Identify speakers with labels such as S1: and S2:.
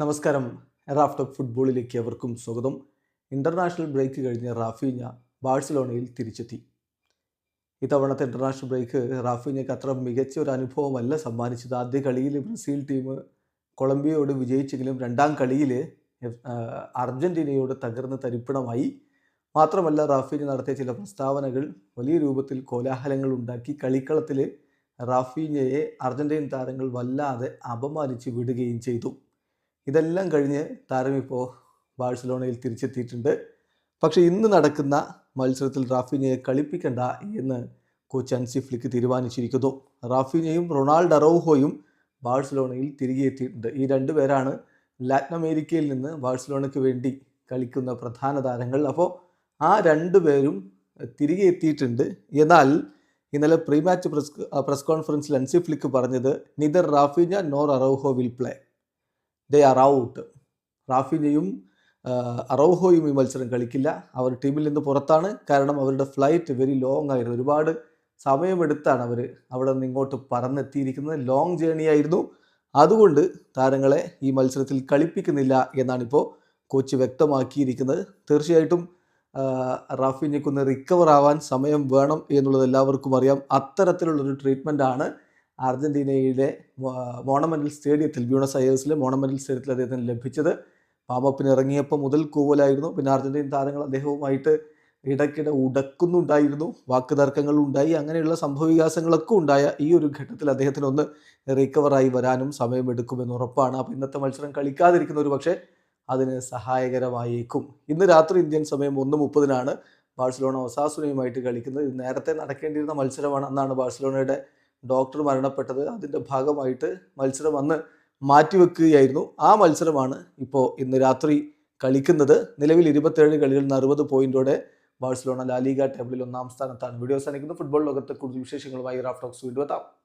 S1: നമസ്കാരം. റാഫ്റ്റോക്ക് ഫുട്ബോളിലേക്ക് അവർക്കും സ്വാഗതം. ഇന്റർനാഷണൽ ബ്രേക്ക് കഴിഞ്ഞ റാഫീഞ്ഞ ബാഴ്സലോണയിൽ തിരിച്ചെത്തി. ഇത്തവണത്തെ ഇന്റർനാഷണൽ ബ്രേക്ക് റാഫീഞ്ഞയ്ക്ക് അത്ര മികച്ച ഒരു അനുഭവമല്ല സമ്മാനിച്ചത്. ആദ്യ കളിയിൽ ബ്രസീൽ ടീം കൊളംബിയയോട് വിജയിച്ചെങ്കിലും രണ്ടാം കളിയിൽ അർജന്റീനയോട് തകർന്ന് തരിപ്പണമായി. മാത്രമല്ല റാഫീഞ്ഞ നടത്തിയ ചില പ്രസ്താവനകൾ വലിയ രൂപത്തിൽ കോലാഹലങ്ങൾ ഉണ്ടാക്കി കളിക്കളത്തിൽ റാഫീഞ്ഞയെ അർജന്റീൻ താരങ്ങൾ വല്ലാതെ അപമാനിച്ച് വിടുകയും ചെയ്തു. ഇതെല്ലാം കഴിഞ്ഞ് താരം ഇപ്പോൾ ബാഴ്സലോണയിൽ തിരിച്ചെത്തിയിട്ടുണ്ട്. പക്ഷേ ഇന്ന് നടക്കുന്ന മത്സരത്തിൽ റാഫിനെ കളിപ്പിക്കണ്ട എന്ന് കോച്ച് അൻസി ഫ്ലിക്ക് തീരുമാനിച്ചിരിക്കുന്നു. റാഫിനെയും റൊണാൾഡ് അറോഹോയും ബാഴ്സലോണയിൽ തിരികെ എത്തിയിട്ടുണ്ട്. ഈ രണ്ടു പേരാണ് ലാറ്റിൻ അമേരിക്കയിൽ നിന്ന് ബാഴ്സലോണയ്ക്ക് വേണ്ടി കളിക്കുന്ന പ്രധാന താരങ്ങൾ. അപ്പോൾ ആ രണ്ടു പേരും തിരികെ എത്തിയിട്ടുണ്ട്. എന്നാൽ ഇന്നലെ പ്രീ മാച്ച് പ്രസ് പ്രസ് കോൺഫറൻസിൽ അൻസി ഫ്ലിക്ക് പറഞ്ഞത് neither Raphinha nor Araujo will play they are out റാഫിനെയും അറോഹോയും ഈ മത്സരം കളിക്കില്ല. അവർ ടീമിൽ നിന്ന് പുറത്താണ്. കാരണം അവരുടെ ഫ്ലൈറ്റ് വെരി ലോങ് ആയിരുന്നു. ഒരുപാട് സമയമെടുത്താണ് അവർ അവിടെ നിന്ന് ഇങ്ങോട്ട് പറന്നെത്തിയിരിക്കുന്നത്. ലോങ് ജേണി ആയിരുന്നു. അതുകൊണ്ട് താരങ്ങളെ ഈ മത്സരത്തിൽ കളിപ്പിക്കുന്നില്ല എന്നാണിപ്പോൾ കോച്ച് വ്യക്തമാക്കിയിരിക്കുന്നത്. തീർച്ചയായിട്ടും റാഫിനെക്കൊന്ന് റിക്കവർ ആവാൻ സമയം വേണം എന്നുള്ളത് എല്ലാവർക്കും അറിയാം. അത്തരത്തിലുള്ളൊരു ട്രീറ്റ്മെന്റ് ആണ് അർജന്റീനയിലെ മോണമെന്റൽ സ്റ്റേഡിയത്തിൽ ബ്യൂണസ് അയേഴ്സിലെ മോണമെന്റൽ സ്റ്റേഡിയത്തിൽ അദ്ദേഹത്തിന് ലഭിച്ചത്. വാമപ്പിന് ഇറങ്ങിയപ്പോൾ മുതൽ കൂവലായിരുന്നു. പിന്നെ അർജന്റീൻ താരങ്ങൾ അദ്ദേഹവുമായിട്ട് ഇടയ്ക്കിടെ ഉടക്കുന്നുണ്ടായിരുന്നു. വാക്ക് തർക്കങ്ങൾ ഉണ്ടായി. അങ്ങനെയുള്ള സംഭവവികാസങ്ങളൊക്കെ ഉണ്ടായ ഈ ഒരു ഘട്ടത്തിൽ അദ്ദേഹത്തിന് ഒന്ന് റിക്കവറായി വരാനും സമയമെടുക്കുമെന്ന് ഉറപ്പാണ്. അപ്പോൾ ഇന്നത്തെ മത്സരം കളിക്കാതിരിക്കുന്ന ഒരു പക്ഷേ അതിന് സഹായകരമായേക്കും. ഇന്ന് രാത്രി ഇന്ത്യൻ സമയം ഒന്ന് മുപ്പതിനാണ്. ബാഴ്സലോണ ഒസാസുനയുമായിട്ട് കളിക്കുന്നത്. ഇത് നേരത്തെ നടക്കേണ്ടിയിരുന്ന മത്സരമാണ്. അന്നാണ് ബാഴ്സലോണയുടെ ഡോക്ടർ മരണപ്പെട്ടത് അതിന്റെ ഭാഗമായിട്ട് മത്സരം അന്ന് മാറ്റിവെക്കുകയായിരുന്നു. ആ മത്സരമാണ് ഇപ്പോൾ ഇന്ന് രാത്രി കളിക്കുന്നത്. നിലവിൽ ഇരുപത്തേഴ് കളികളിൽ നിന്ന് അറുപത് പോയിന്റോടെ ബാഴ്സലോണ ലാലിഗ ടേബിളിൽ ഒന്നാം സ്ഥാനത്താണ്. വീഡിയോ സാധിക്കുന്നത് ഫുട്ബോൾ ലോകത്തെ കൂടുതൽ വിശേഷങ്ങളുമായി റാഫ്റ്റോക്സ് വീണ്ടും എത്താം.